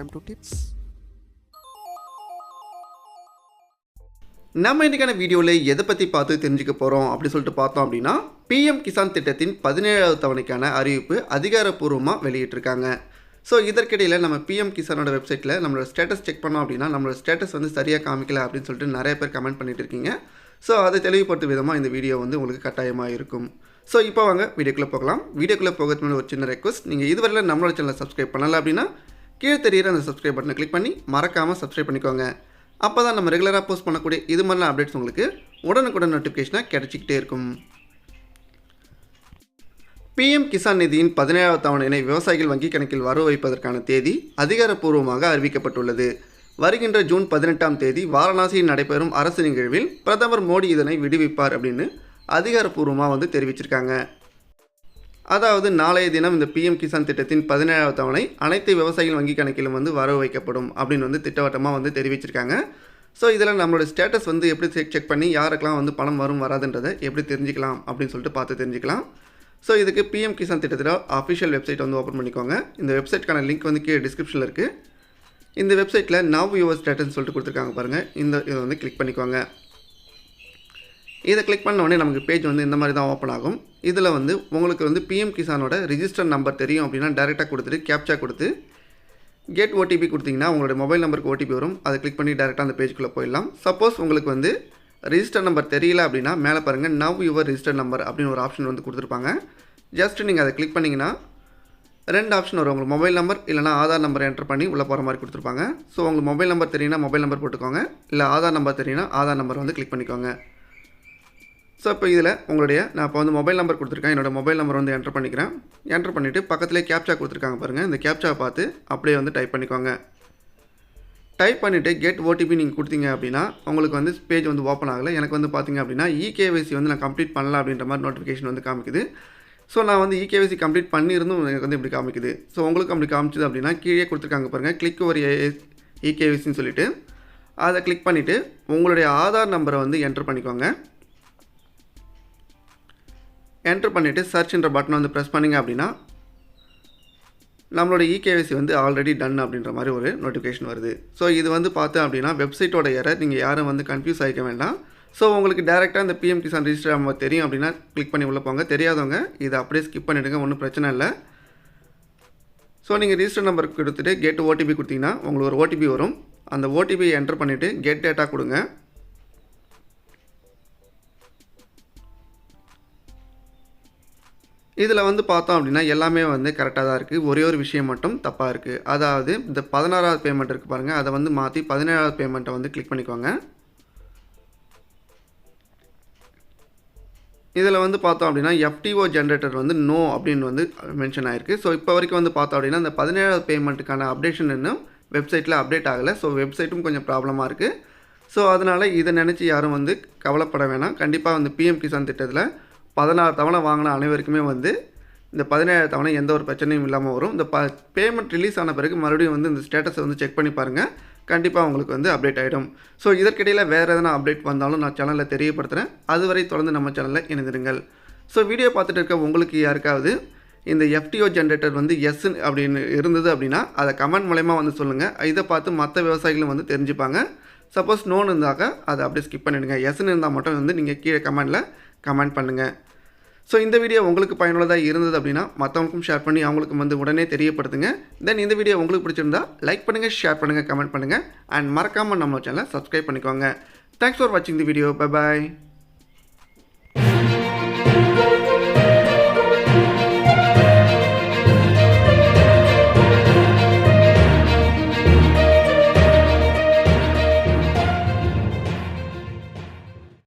time to tips. நம்ம இன்றைக்கான வீடியோவில் எதை பற்றி பார்த்து தெரிஞ்சுக்க போகிறோம் அப்படின்னு சொல்லிட்டு பார்த்தோம் அப்படின்னா பிஎம் கிசான் திட்டத்தின் பதினேழாவது தவணைக்கான அறிவிப்பு அதிகாரப்பூர்வமாக வெளியிட்டிருக்காங்க. ஸோ இதற்கிடையில் நம்ம பிஎம் கிசானோட வெப்சைட்டில் நம்மளோட ஸ்டேட்டஸ் செக் பண்ணோம் அப்படின்னா நம்மளோட ஸ்டேட்டஸ் வந்து சரியாக காமிக்கல அப்படின்னு சொல்லிட்டு நிறைய பேர் கமெண்ட் பண்ணிட்டு இருக்கீங்க. ஸோ அதை தெளிவுபடுத்தும் விதமாக இந்த வீடியோ வந்து உங்களுக்கு கட்டாயமாக இருக்கும். ஸோ இப்போ வாங்க வீடியோக்குள்ளே போகலாம். வீடியோக்குள்ளே போகிறதுக்கு ஒரு சின்ன ரெக்வஸ்ட் நீங்கள் இதுவரையில் நம்மளோட சேனலை சப்ஸ்கிரைப் பண்ணலை அப்படின்னா கீழே தெரியிற அந்த சப்ஸ்கிரைப் பட்டனை கிளிக் பண்ணி மறக்காமல் சப்ஸ்கிரைப் பண்ணிக்கோங்க. அப்போ தான் நம்ம ரெகுலராக போஸ்ட் பண்ணக்கூடிய இது மாதிரிலாம் அப்டேட்ஸ் உங்களுக்கு உடனுக்குடன் நோட்டிஃபிகேஷனாக கிடைச்சிக்கிட்டே இருக்கும். பிஎம் கிசான் நிதியின் பதினேழாவது தவணையினை விவசாயிகள் வங்கிக் கணக்கில் வரவு வைப்பதற்கான தேதி அதிகாரப்பூர்வமாக அறிவிக்கப்பட்டுள்ளது. வருகின்ற ஜூன் பதினெட்டாம் தேதி வாரணாசியில் நடைபெறும் அரசு நிகழ்வில் பிரதமர் மோடி இதனை விடுவிப்பார் அப்படின்னு அதிகாரப்பூர்வமாக வந்து தெரிவிச்சிருக்காங்க. அதாவது நாளைய தினம் இந்த பிஎம் கிசான் திட்டத்தின் பதினேழாவது தவணை அனைத்து விவசாயிகள் வங்கி கணக்கிலும் வந்து வரவு வைக்கப்படும் அப்படின்னு வந்து திட்டவட்டமாக வந்து தெரிவிச்சிருக்காங்க. ஸோ இதில் நம்மளோட ஸ்டேட்டஸ் வந்து எப்படி செக் செக் பண்ணி யாருக்கெல்லாம் வந்து பணம் வரும் வராதுன்றதை எப்படி தெரிஞ்சுக்கலாம் அப்படின்னு சொல்லிட்டு பார்த்து தெரிஞ்சுக்கலாம். ஸோ இதுக்கு பிஎம் கிசான் திட்டத்தில் அஃபிஷியல் வெப்சைட் வந்து ஓப்பன் பண்ணிக்கோங்க. இந்த வெப்சைட்க்கான லிங்க் வந்து கீழே டிஸ்கிரிப்ஷனில் இருக்குது இந்த வெப்சைட்டில் நவ் யுவர் ஸ்டேட்டஸ்னு சொல்லிட்டு கொடுத்துருக்காங்க பாருங்கள் இந்த இதை வந்து கிளிக் பண்ணிக்கோங்க. இதை கிளிக் பண்ண உடனே நமக்கு பேஜ் வந்து இந்த மாதிரி தான் ஓப்பன் ஆகும். இதில் வந்து உங்களுக்கு வந்து பிஎம் கிசானோட ரிஜிஸ்டர் நம்பர் தெரியும் அப்படின்னா டேரெக்டாக கொடுத்துட்டு கேப்சா கொடுத்து கெட் ஓடிபி கொடுத்தீங்கன்னா உங்களோட மொபைல் நம்பருக்கு ஓடிபி வரும். அதை கிளிக் பண்ணி டேரெக்டாக அந்த பேஜுக்குள்ளே போயிடலாம். சப்போஸ் உங்களுக்கு வந்து ரிஜிஸ்டர் நம்பர் தெரியல அப்படின்னா மேலே பாருங்கள் நவ் யுவர் ரிஜிஸ்டர் நம்பர் அப்படின்னு ஒரு ஆப்ஷன் வந்து கொடுத்துருப்பாங்க. ஜஸ்ட் நீங்கள் அதை கிளிக் பண்ணிங்கன்னா ரெண்டு ஆப்ஷன் வரும். உங்களுக்கு மொபைல் நம்பர் இல்லைனா ஆதார் நம்பர் என்டர் பண்ணி உள்ளே போகிற மாதிரி கொடுத்துருப்பாங்க. ஸோ உங்களுக்கு மொபைல் நம்பர் தெரியுன்னா மொபைல் நம்பர் போட்டுக்கோங்க. இல்லை ஆதார் நம்பர் தெரியுன்னா ஆதார் நம்பர் வந்து கிளிக் பண்ணிக்கோங்க. ஸோ இப்போ இதில் உங்களுடைய நான் இப்போ வந்து மொபைல் நம்பர் கொடுத்துருக்கேன். என்னோட மொபைல் நம்பர் வந்து என்டர் பண்ணிக்கிறேன். என்டர் பண்ணிவிட்டு பக்கத்துலேயே கேப்ச்சா கொடுத்துருக்காங்க பாருங்கள் இந்த கேப்சாவை பார்த்து அப்படியே வந்து டைப் பண்ணிக்கோங்க. டைப் பண்ணிவிட்டு கெட் ஓடிபி நீங்கள் கொடுத்தீங்க அப்படின்னா உங்களுக்கு வந்து பேஜ் வந்து ஓப்பன் ஆகலை. எனக்கு வந்து பார்த்தீங்க அப்படின்னா இகேவைசி வந்து நான் கம்ப்ளீட் பண்ணல அப்படின்ற மாதிரி நோட்டிஃபிகேஷன் வந்து காமிக்குது. ஸோ நான் வந்து இகேவைசி கம்ப்ளீட் பண்ணியிருந்தும் எனக்கு வந்து இப்படி காமிக்குது. ஸோ உங்களுக்கு அப்படி காமிச்சது அப்படின்னா கீழே கொடுத்துருக்காங்க பாருங்கள் கிளிக் ஓவர் இகேவிசின்னு சொல்லிவிட்டு அதை கிளிக் பண்ணிவிட்டு உங்களுடைய ஆதார் நம்பரை வந்து என்டர் பண்ணிக்கோங்க. என்ட்ரு பண்ணிவிட்டு சர்ச்ன்ற பட்டனை வந்து ப்ரெஸ் பண்ணிங்க அப்படின்னா நம்மளோட இகேவிசி வந்து ஆல்ரெடி டன் அப்படின்ற மாதிரி ஒரு நோட்டிஃபிகேஷன் வருது. ஸோ இது வந்து பார்த்தோம் அப்படின்னா வெப்சைட்டோட எரர் நீங்கள் யாரும் வந்து கன்ஃபியூஸ் ஆகிக்க வேண்டாம். ஸோ உங்களுக்கு டேரெக்டாக இந்த பிஎம் கிசான் ரிஜிஸ்டர் நம்ம தெரியும் அப்படின்னா கிளிக் பண்ணி உள்ளே போங்க. தெரியாதவங்க இதை அப்படியே ஸ்கிப் பண்ணிவிடுங்க ஒன்றும் பிரச்சனை இல்லை. ஸோ நீங்கள் ரிஜிஸ்டர் நம்பர் கொடுத்துட்டு கெட் ஓடிபி கொடுத்தீங்கன்னா உங்களுக்கு ஒரு ஓடிபி வரும். அந்த ஓடிபியை என்டர் பண்ணிவிட்டு கெட் டேட்டா கொடுங்க. இதில் வந்து பார்த்தோம் அப்படின்னா எல்லாமே வந்து கரெக்டாக தான் இருக்குது. ஒரே ஒரு விஷயம் மட்டும் தப்பாக இருக்குது. அதாவது இந்த பதினாறாவது பேமெண்ட் இருக்குது பாருங்கள் அதை வந்து மாற்றி பதினேழாவது பேமெண்ட்டை வந்து கிளிக் பண்ணிக்கோங்க. இதில் வந்து பார்த்தோம் அப்படின்னா எஃப்டிஓ ஜென்ரேட்டர் வந்து நோ அப்படின்னு வந்து மென்ஷன் ஆயிருக்கு. ஸோ இப்போ வரைக்கும் வந்து பார்த்தோம் அப்படின்னா இந்த பதினேழாவது பேமெண்ட்டுக்கான அப்டேஷன் இன்னும் வெப்சைட்டில் அப்டேட் ஆகலை. ஸோ வெப்சைட்டும் கொஞ்சம் ப்ராப்ளமாக இருக்குது ஸோ அதனால் இதை நினச்சி யாரும் வந்து கவலைப்பட வேணாம். கண்டிப்பாக வந்து பிஎம் கிசான் திட்டத்தில் பதினாறு தவணை வாங்கின அனைவருக்குமே வந்து இந்த பதினேழு தவணை எந்த ஒரு பிரச்சனையும் இல்லாமல் வரும். இந்த ப பேமெண்ட் ரிலீஸ் ஆன பிறகு மறுபடியும் வந்து இந்த ஸ்டேட்டஸை வந்து செக் பண்ணி பாருங்கள் கண்டிப்பாக உங்களுக்கு வந்து அப்டேட் ஆகிடும் ஸோ இதற்கிடையில் வேறு எதனா அப்டேட் வந்தாலும் நான் சேனலில் தெரியப்படுத்துகிறேன் அதுவரை தொடர்ந்து நம்ம சேனலில் இணைந்திருங்கள். ஸோ வீடியோ பார்த்துட்டு இருக்க உங்களுக்கு யாருக்காவது இந்த எஃப்டிஓ ஜென்ரேட்டர் வந்து எஸ் அப்படின்னு இருந்தது அப்படின்னா அதை கமெண்ட் மூலயமா வந்து சொல்லுங்கள் இதை பார்த்து மற்ற விவசாயிகளும் வந்து தெரிஞ்சுப்பாங்க. சப்போஸ் நோன் இருந்தாக்க அதை அப்படியே ஸ்கிப் பண்ணிவிடுங்க எஸ்ன்னு இருந்தால் மட்டும் வந்து நீங்கள் கீழே கமெண்டில் கமெண்ட் பண்ணுங்கள் ஸோ இந்த வீடியோ உங்களுக்கு பயனுள்ளதாக இருந்தது அப்படின்னா மற்றவங்களுக்கும் ஷேர் பண்ணி அவங்களுக்கும் வந்து உடனே தெரியப்படுத்துங்க. தென் இந்த வீடியோ உங்களுக்கு பிடிச்சிருந்தா லைக் பண்ணுங்கள் ஷேர் பண்ணுங்கள் கமெண்ட் பண்ணுங்கள் அண்ட் மறக்காமல் நம்ம சேனலை சப்ஸ்கிரைப் பண்ணிக்கோங்க. தேங்க்ஸ் ஃபார் வாட்சிங் தி வீடியோ பை பாய்